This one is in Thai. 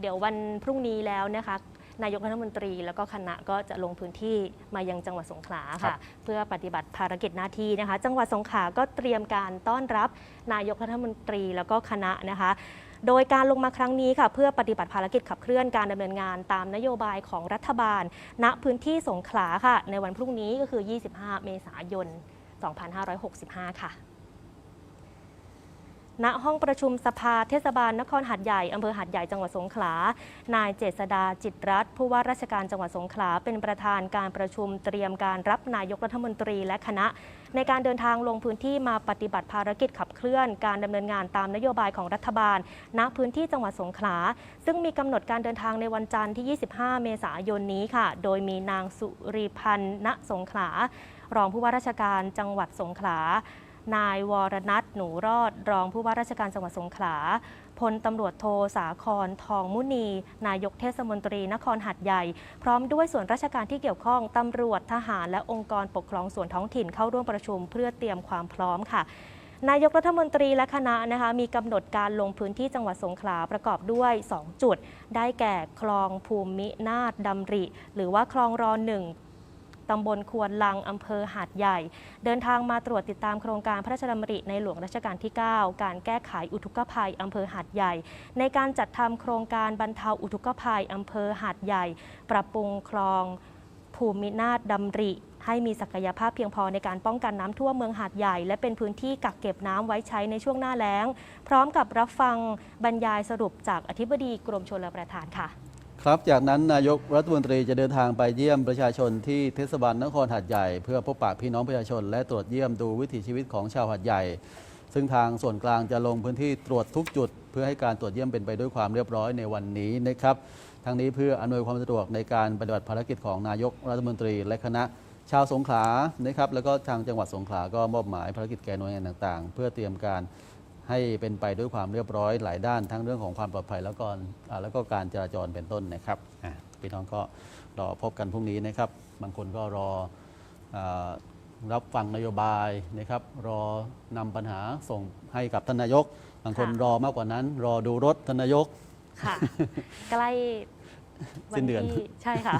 เดี๋ยววันพรุ่งนี้แล้วนะคะนายกรัฐมนตรีแล้วก็คณะก็จะลงพื้นที่มายังจังหวัดสงขลาครัค่ะบเพื่อปฏิบัติภารกิจหน้าที่นะคะ จังหวัดสงขลาก็เตรียมการต้อนรับนายกรัฐมนตรีแล้วก็คณะนะคะ โดยการลงมาครั้งนี้ค่ะ เพื่อปฏิบัติภารกิจขับเคลื่อนการดำเนินงานตามนโยบายของรัฐบาล ณพื้นที่สงขลาค่ะ ในวันพรุ่งนี้ก็คือ 25 เมษายน 2565 ค่ะ ณห้องประชุมสภาเทศบาลนครหัดใหญ่อำเภอหัดใหญ่จังหวัดสงขลา นายเจษดาจิตรรัตน์ผู้ว่าราชการจังหวัดสงขลา เป็นประธานการประชุมเตรียมการรับนายกรัฐมนตรีและคณะ ในการเดินทางลงพื้นที่มาปฏิบัติภารกิจขับเคลื่อนการดำเนินงานตามนโยบายของรัฐบาล ณพื้นที่จังหวัดสงขลา ซึ่งมีกำหนดการเดินทางในวันจันทร์ที่ 25 เมษายนนี้ค่ะ โดยมีนางสุริพันธ์ณสงขลารองผู้ว่าราชการจังหวัดสงขลา นายวรนัทหนูรอด รองผู้ว่าราชการจังหวัดสงขลาพลตำรวจโทสาครทองมุนี นายกเทศมนตรีนครหัดใหญ่ พร้อมด้วยส่วนราชการที่เกี่ยวข้องตำรวจทหารและองค์กรปกครองส่วนท้องถิ่นเข้าร่วมประชุมเพื่อเตรียมความพร้อมค่ะนายกรัฐมนตรีและคณะนะคะมีกำหนดการลงพื้นที่จังหวัดสงขลาประกอบด้วย 2 จุด ได้แก่คลองภูมินาถดำริ หรือว่าคลองรอหนึ่ง ตำบลควนลังอำเภอหาดใหญ่ เดินทางมาตรวจติดตามโครงการพระราชดำริในหลวงรัชกาลที่ 9 การแก้ไขอุทกภัยอำเภอหาดใหญ่ ในการจัดทำโครงการบรรเทาอุทกภัยอำเภอหาดใหญ่ ปรับปรุงคลองภูมินาถดำริให้มีศักยภาพเพียงพอในการป้องกันน้ำท่วมเมืองหาดใหญ่ และเป็นพื้นที่กักเก็บน้ำไว้ใช้ในช่วงหน้าแล้ง พร้อมกับรับฟังบรรยายสรุปจากอธิบดีกรมชลประทานค่ะ ครับจากนั้นนายกรัฐมนตรีจะเดินทางไปเยี่ยมประชาชนที่เทศบาลนครหัดใหญ่ เพื่อพบปะพี่น้องประชาชน และตรวจเยี่ยมดูวิถีชีวิตของชาวหัดใหญ่ ซึ่งทางส่วนกลางจะลงพื้นที่ตรวจทุกจุด เพื่อให้การตรวจเยี่ยมเป็นไปด้วยความเรียบร้อยในวันนี้นะครับทั้งนี้เพื่ออำนวยความสะดวกในการปฏิบัติภารกิจของนายกรัฐมนตรีและคณะชาวสงขลานะครับแล้วก็ทางจังหวัดสงขลาก็มอบหมายภารกิจแก่หน่วยงานต่าง ๆ เพื่อเตรียมการ ให้เป็นไปด้วยความเรียบร้อยหลายด้านทั้งเรื่องของความปลอดภัยแล้วก็อ่าแล้วก็การจราจรเป็นต้นนะครับอะพี่น้องก็รอพบกันพรุ่งนี้นะครับ บางคนก็รออารับฟังนโยบายนะครับ รอนำปัญหาส่งให้กับท่านนายก บางคนค่ะรอมากกว่านั้น รอดูรถท่านนายกค่ะใกล้วัสิ้นเดือนที่ใช่ค่ะ